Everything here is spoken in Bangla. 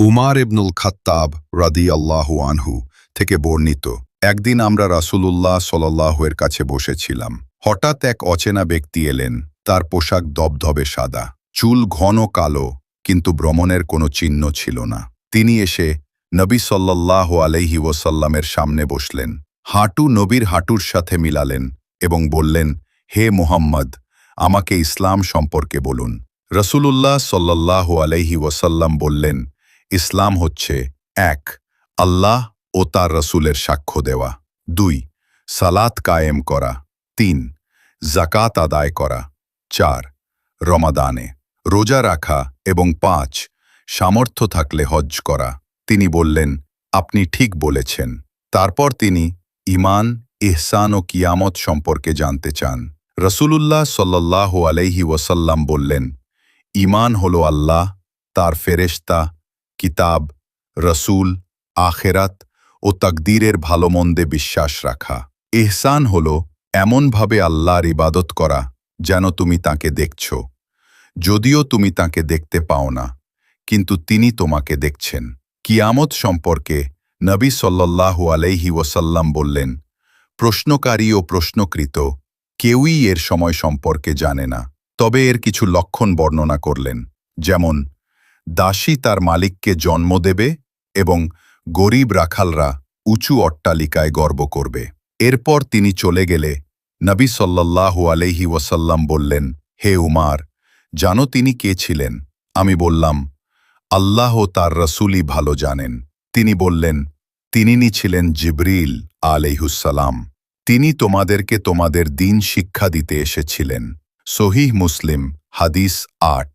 উমার ইবনুল খাত্তাব রাদি আল্লাহু আনহু থেকে বর্ণিত, একদিন আমরা রাসূলুল্লাহ সাল্লাল্লাহু-এর কাছে বসেছিলাম। হঠাৎ এক অচেনা ব্যক্তি এলেন। তার পোশাক দবধবে সাদা, চুল ঘন কালো, কিন্তু ভ্রমণের কোনো চিহ্ন ছিল না। তিনি এসে নবী সাল্লাল্লাহ আলাইহি ওয়াসাল্লামের সামনে বসলেন। হাঁটু নবীর হাঁটুর সাথে মিলালেন এবং বললেন, হে মুহাম্মদ, আমাকে ইসলাম সম্পর্কে বলুন। রসুলুল্লাহ সাল্লাহ আলাইহি ওয়াসাল্লাম বললেন ইসলাম হচ্ছে এক, আল্লাহ ও তার রসুলের সাক্ষ্য দেওয়া। দুই, সালাত কায়েম করা। তিন জাকাত আদায় করা। চার, রমাদানে রোজা রাখা এবং পাঁচ, সামর্থ্য থাকলে হজ করা। তিনি বললেন, আপনি ঠিক বলেছেন। তারপর তিনি ইমান ইহসান ও কিয়ামত সম্পর্কে জানতে চান। রসুলুল্লাহ সাল্লাহ আলাইহি ওয়াসাল্লাম বললেন ইমান হল আল্লাহ, তার ফেরেশতা কিতাব, রসুল, আখেরাত ও তাকদীরের ভালো মন্দে বিশ্বাস রাখা। এহসান হল এমনভাবে আল্লাহর ইবাদত করা যেন তুমি তাকে দেখছ। যদিও তুমি তাকে দেখতে পাও না, কিন্তু তিনি তোমাকে দেখছেন। কিয়ামত সম্পর্কে নবী সাল্লাল্লাহু আলাইহি ওয়াসাল্লাম বললেন, প্রশ্নকারী ও প্রশ্নকৃত কেউই এর সময় সম্পর্কে জানে না, তবে এর কিছু লক্ষণ বর্ণনা করলেন। যেমন দাসী তার মালিককে জন্ম দেবে এবং গরিব রাখালরা উঁচু অট্টালিকায় গর্ব করবে। এরপর তিনি চলে গেলে নবী সাল্লাল্লাহু আলাইহি ওয়াসাল্লাম বললেন, হে উমার, জানো তিনি কে ছিলেন? আমি বললাম, আল্লাহ তার রসুলই ভালো জানেন। তিনি বললেন তিনিই ছিলেন জিবরিল আলাইহুসালাম তিনি তোমাদেরকে তোমাদের দিন শিক্ষা দিতে এসেছিলেন। সহিহ মুসলিম, হাদিস আট।